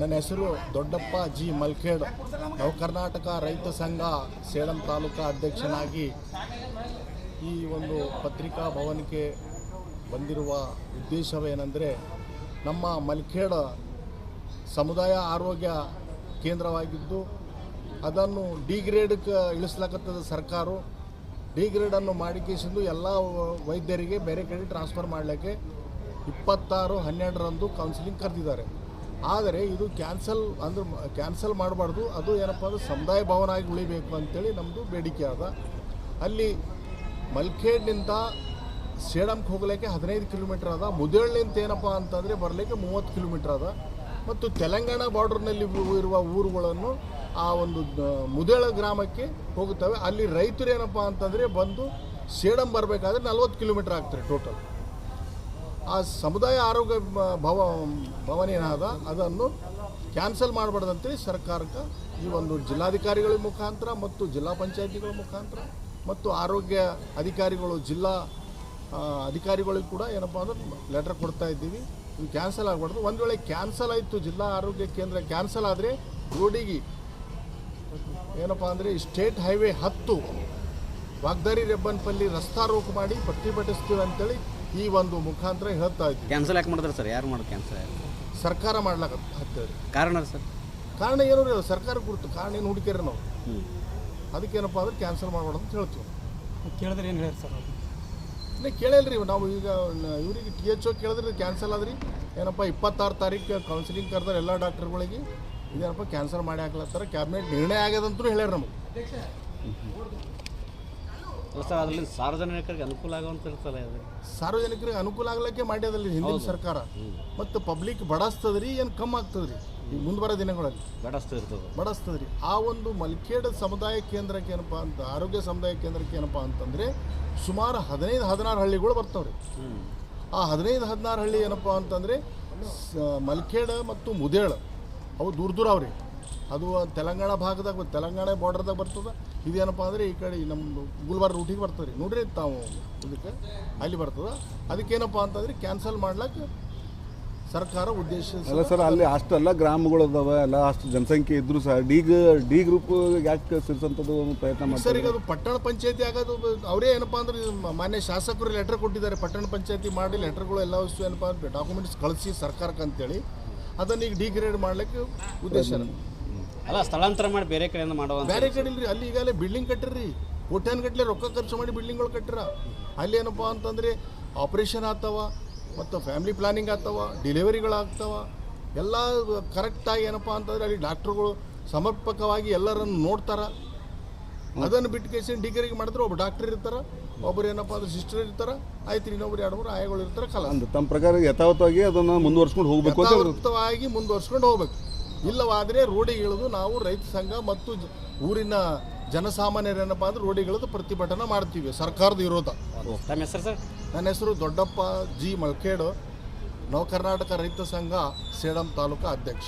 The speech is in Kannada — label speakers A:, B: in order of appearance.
A: ನನ್ನ ಹೆಸರು ದೊಡ್ಡಪ್ಪ ಜಿ ಮಲ್ಖೇಡ್ ನವ ಕರ್ನಾಟಕ ರೈತ ಸಂಘ ಸೇಡಂ ತಾಲೂಕಾ ಅಧ್ಯಕ್ಷನಾಗಿ ಈ ಒಂದು ಪತ್ರಿಕಾ ಭವನಕ್ಕೆ ಬಂದಿರುವ ಉದ್ದೇಶವೇನೆಂದರೆ ನಮ್ಮ ಮಲ್ಖೇಡ್ ಸಮುದಾಯ ಆರೋಗ್ಯ ಕೇಂದ್ರವಾಗಿದ್ದು ಅದನ್ನು ಡಿ ಗ್ರೇಡ್ಗೆ ಇಳಿಸ್ಲಕತ್ತದ ಸರ್ಕಾರ. ಡಿಗ್ರೇಡನ್ನು ಮಾಡಿಕೇಸಿಂದು ಎಲ್ಲ ವೈದ್ಯರಿಗೆ ಬೇರೆ ಕಡೆ ಟ್ರಾನ್ಸ್ಫರ್ ಮಾಡಲಿಕ್ಕೆ ಇಪ್ಪತ್ತಾರು ಹನ್ನೆರಡರಂದು ಕೌನ್ಸಿಲಿಂಗ್ ಕರೆದಿದ್ದಾರೆ. ಆದರೆ ಇದು ಕ್ಯಾನ್ಸಲ್ ಅಂದ್ರೆ ಕ್ಯಾನ್ಸಲ್ ಮಾಡಬಾರ್ದು. ಅದು ಏನಪ್ಪ ಅಂದ್ರೆ ಸಮುದಾಯ ಭವನ ಆಗಿ ಉಳಿಬೇಕು ಅಂತೇಳಿ ನಮ್ಮದು ಬೇಡಿಕೆ ಅದ. ಅಲ್ಲಿ ಮಲ್ಖೇಡ್ನಿಂದ ಸೇಡಂಕ್ಕೆ ಹೋಗ್ಲಿಕ್ಕೆ ಹದಿನೈದು ಕಿಲೋಮೀಟ್ರ್ ಅದ. ಮುದೇಳ್ನಿಂದ ಏನಪ್ಪ ಅಂತಂದರೆ ಬರಲಿಕ್ಕೆ ಮೂವತ್ತು ಕಿಲೋಮೀಟ್ರ್ ಅದ. ಮತ್ತು ತೆಲಂಗಾಣ ಬಾರ್ಡರ್ನಲ್ಲಿ ಇರುವ ಊರುಗಳನ್ನು ಆ ಒಂದು ಮುದೇಳ ಗ್ರಾಮಕ್ಕೆ ಹೋಗುತ್ತವೆ. ಅಲ್ಲಿ ರೈತರು ಏನಪ್ಪ ಅಂತಂದರೆ ಬಂದು ಸೇಡಂ ಬರಬೇಕಾದ್ರೆ ನಲ್ವತ್ತು ಕಿಲೋಮೀಟ್ರ್ ಆಗ್ತಾರೆ ಟೋಟಲ್ ಆ ಸಮುದಾಯ ಆರೋಗ್ಯ ಭವ ಭವನ ಏನಾದ ಅದನ್ನು ಕ್ಯಾನ್ಸಲ್ ಮಾಡಬಾರ್ದಂತೇಳಿ ಸರ್ಕಾರಕ್ಕೆ ಈ ಒಂದು ಜಿಲ್ಲಾಧಿಕಾರಿಗಳ ಮುಖಾಂತರ ಮತ್ತು ಜಿಲ್ಲಾ ಪಂಚಾಯತಿಗಳ ಮುಖಾಂತರ ಮತ್ತು ಆರೋಗ್ಯ ಅಧಿಕಾರಿಗಳು, ಜಿಲ್ಲಾ ಅಧಿಕಾರಿಗಳಿಗೆ ಅಧಿಕಾರಿಗಳಿಗೂ ಕೂಡ ಏನಪ್ಪ ಅಂದ್ರೆ ಲೆಟರ್ ಕೊಡ್ತಾ ಇದ್ದೀವಿ. ಇದು ಕ್ಯಾನ್ಸಲ್ ಆಗಬಾರ್ದು. ಒಂದು ವೇಳೆ ಕ್ಯಾನ್ಸಲ್ ಆಯಿತು, ಜಿಲ್ಲಾ ಆರೋಗ್ಯ ಕೇಂದ್ರ ಕ್ಯಾನ್ಸಲ್ ಆದರೆ ರೋಡಿಗೆ ಏನಪ್ಪ ಅಂದರೆ ಸ್ಟೇಟ್ ಹೈವೇ ಹತ್ತು, ವಾಗ್ದಾರಿ ರೆಬ್ಬನ್ಪಲ್ಲಿ ರಸ್ತಾ ರೋಕ್ ಮಾಡಿ ಪ್ರತಿಭಟಿಸ್ತೀವಿ ಅಂತೇಳಿ ಈ ಒಂದು ಮುಖಾಂತರ ಹೇಳ್ತಾ ಇದ್ದೀವಿ.
B: ಕ್ಯಾನ್ಸಲ್ ಯಾಕೆ ಮಾಡಿದ್ರೆ ಸರ್? ಯಾರು ಮಾಡೋದು ಕ್ಯಾನ್ಸಲ್
A: ಸರ್ಕಾರ ಮಾಡ್ಲಾಕ ಹತ್ತೇಳಿ.
B: ಕಾರಣ ಸರ್?
A: ಕಾರಣ ಏನು ರೀ ಸರ್ಕಾರ ಕುರಿತು ಕಾರಣ ಏನು ಹುಡುಕ್ಯಾರ ನಾವು. ಅದಕ್ಕೇನಪ್ಪ ಅಂದ್ರೆ ಕ್ಯಾನ್ಸಲ್ ಮಾಡಬಾರ್ದು ಅಂತ ಹೇಳ್ತೀವಿ.
C: ಕೇಳಿದ್ರೆ ಏನು ಹೇಳಿ ಸರ್ ಅದು
A: ಕೇಳಲ್ರಿ ನಾವು ಈಗ ಇವರಿಗೆ ಟಿ ಎಚ್ ಓ ಕೇಳಿದ್ರೆ ಕ್ಯಾನ್ಸಲ್ ಆದ್ರಿ. ಏನಪ್ಪ ಇಪ್ಪತ್ತಾರು ತಾರೀಕು ಕೌನ್ಸಿಲಿಂಗ್ ಕರೆದ್ರೆ ಎಲ್ಲ ಡಾಕ್ಟರ್ಗಳಿಗೆ. ಇದೇನಪ್ಪ ಕ್ಯಾನ್ಸಲ್ ಮಾಡಿ ಹಾಕ್ಲತ್ತಾರ. ಕ್ಯಾಬಿನೆಟ್ ನಿರ್ಣಯ ಆಗ್ಯದಂತೂ ಹೇಳ್ಯಾರ ನಮಗೆ.
B: ಸರ್ ಅದರಲ್ಲಿ ಸಾರ್ವಜನಿಕರಿಗೆ ಅನುಕೂಲ ಆಗುವಂತ
A: ಸಾರ್ವಜನಿಕರಿಗೆ ಅನುಕೂಲ ಆಗ್ಲಿಕ್ಕೆ ಮಾಡ್ಯದಲ್ಲಿ ಹಿಂದಿನ ಸರ್ಕಾರ. ಮತ್ತು ಪಬ್ಲಿಕ್ ಬಡಸ್ತದ್ರಿ ಏನು ಕಮ್ಮಿ ಆಗ್ತದ್ರಿ ಈ ಮುಂದೆ ಬರೋ ದಿನಗಳಲ್ಲಿ?
B: ಇರ್ತದೆ.
A: ಬಡಸ್ತದ್ರಿ. ಆ ಒಂದು ಮಲ್ಕೇಡ ಸಮುದಾಯ ಕೇಂದ್ರಕ್ಕೆ ಏನಪ್ಪ ಅಂತ ಆರೋಗ್ಯ ಸಮುದಾಯ ಕೇಂದ್ರಕ್ಕೆ ಏನಪ್ಪ ಅಂತಂದರೆ ಸುಮಾರು ಹದಿನೈದು ಹದಿನಾರು ಹಳ್ಳಿಗಳು ಬರ್ತಾವ್ರಿ. ಆ ಹದಿನೈದು ಹದಿನಾರು ಹಳ್ಳಿ ಏನಪ್ಪ ಅಂತಂದ್ರೆ ಮಲ್ಕೇಡ ಮತ್ತು ಮುದೇಳ ಅವು ದೂರ ದೂರ ಅವ್ರಿ. ಅದು ತೆಲಂಗಾಣ ಭಾಗದಾಗ ತೆಲಂಗಾಣ ಬಾರ್ಡರ್ದಾಗ ಬರ್ತದೆ. ಇದೇನಪ್ಪ ಅಂದರೆ ಈ ಕಡೆ ನಮ್ಮದು ಗುಲ್ಬರ್ಗ ರೂಟಿಗೆ ಬರ್ತದೆ ರೀ ನೋಡ್ರಿ ತಾವು ಇದಕ್ಕೆ ಅಲ್ಲಿ ಬರ್ತದೆ. ಅದಕ್ಕೇನಪ್ಪ ಅಂತಂದ್ರೆ ಕ್ಯಾನ್ಸಲ್ ಮಾಡ್ಲಿಕ್ಕೆ ಸರ್ಕಾರ ಉದ್ದೇಶ
D: ಅಲ್ಲ ಸರ್ ಅಲ್ಲಿ ಅಷ್ಟೆಲ್ಲ ಗ್ರಾಮಗಳು ಅದಾವೆ ಎಲ್ಲ ಅಷ್ಟು ಜನಸಂಖ್ಯೆ ಇದ್ರು ಸಹ ಡಿ ಡಿ ಗ್ರೂಪ್ ಯಾಕೆ ಸೇರಿಸಂಥದ್ದು ಒಂದು ಪ್ರಯತ್ನ
A: ಸರ್ ಈಗ ಅದು ಪಟ್ಟಣ ಪಂಚಾಯತಿ ಆಗೋದು ಅವರೇ ಏನಪ್ಪ ಅಂದ್ರೆ ಮಾನ್ಯ ಶಾಸಕರು ಲೆಟರ್ ಕೊಟ್ಟಿದ್ದಾರೆ. ಪಟ್ಟಣ ಪಂಚಾಯತಿ ಮಾಡಿ ಲೆಟರ್ಗಳು ಎಲ್ಲ ವಸ್ತು ಏನಪ್ಪ ಅಂದ್ರೆ ಡಾಕ್ಯುಮೆಂಟ್ಸ್ ಕಳಿಸಿ ಸರ್ಕಾರಕ್ಕೆ ಅಂತೇಳಿ ಅದನ್ನ ಈಗ ಡಿಗ್ರೇಡ್ ಮಾಡ್ಲಿಕ್ಕೆ ಉದ್ದೇಶ
B: ಅಲ್ಲ ಸ್ಥಳಾಂತರ ಮಾಡಿ ಬೇರೆ ಕಡೆಯಿಂದ ಮಾಡುವಂತ
A: ಬೇರೆ ಕಡೆ ಇಲ್ರಿ ಅಲ್ಲಿ ಈಗಾಗಲೇ ಬಿಲ್ಡಿಂಗ್ ಕಟ್ಟಿರ್ರಿ. ಕೋಟ್ಯಾನ್ ಗಟ್ಟಲೆ ರೊಕ್ಕ ಖರ್ಚು ಮಾಡಿ ಬಿಲ್ಡಿಂಗ್ಗಳು ಕಟ್ಟಿರ. ಅಲ್ಲಿ ಏನಪ್ಪ ಅಂತಂದರೆ ಆಪ್ರೇಷನ್ ಆಗ್ತಾವ ಮತ್ತು ಫ್ಯಾಮಿಲಿ ಪ್ಲಾನಿಂಗ್ ಆಗ್ತಾವ ಡಿಲಿವರಿಗಳಾಗ್ತಾವ ಎಲ್ಲ ಕರೆಕ್ಟಾಗಿ ಏನಪ್ಪ ಅಂತಂದ್ರೆ ಅಲ್ಲಿ ಡಾಕ್ಟ್ರುಗಳು ಸಮರ್ಪಕವಾಗಿ ಎಲ್ಲರನ್ನು ನೋಡ್ತಾರ. ಅದನ್ನು ಬಿಟ್ಟು ಕೇಸಿನ ಡಿಗ್ರಿಗೆ ಮಾಡಿದ್ರೆ ಒಬ್ಬ ಡಾಕ್ಟರ್ ಇರ್ತಾರೆ ಒಬ್ಬರು ಏನಪ್ಪ ಅಂದ್ರೆ ಸಿಸ್ಟರ್ ಇರ್ತಾರೆ ಆಯ್ತು ಇನ್ನೊಬ್ರು ಎರಡು ಮೂರು ಆಯಗಳು ಇರ್ತಾರೆ ಕಲ
D: ಅಂದ್ರೆ ತಮ್ಮ ಪ್ರಕಾರ ಯಥಾವತ್ತಾಗಿ ಅದನ್ನು ಮುಂದುವರ್ಸ್ಕೊಂಡು ಹೋಗ್ಬೇಕು
A: ಯಥಾವತ್ತವಾಗಿ ಮುಂದುವರ್ಸ್ಕೊಂಡು ಹೋಗ್ಬೇಕು. ಇಲ್ಲವಾದರೆ ರೋಡಿಗೆ ಇಳಿದು ನಾವು ರೈತ ಸಂಘ ಮತ್ತು ಊರಿನ ಜನಸಾಮಾನ್ಯರೇನಪ್ಪ ಅಂದ್ರೆ ರೋಡಿಗೆ ಇಳಿದು ಪ್ರತಿಭಟನೆ ಮಾಡ್ತೀವಿ ಸರ್ಕಾರದ ವಿರೋಧ.
B: ನಮ್ಮ ಹೆಸರು ಸರ್?
A: ನನ್ನ ಹೆಸರು ದೊಡ್ಡಪ್ಪ ಜಿ ಮಲ್ಕೇಡು. ನವ ಕರ್ನಾಟಕ ರೈತ ಸಂಘ ಸೇಡಂ ತಾಲೂಕಾ ಅಧ್ಯಕ್ಷ.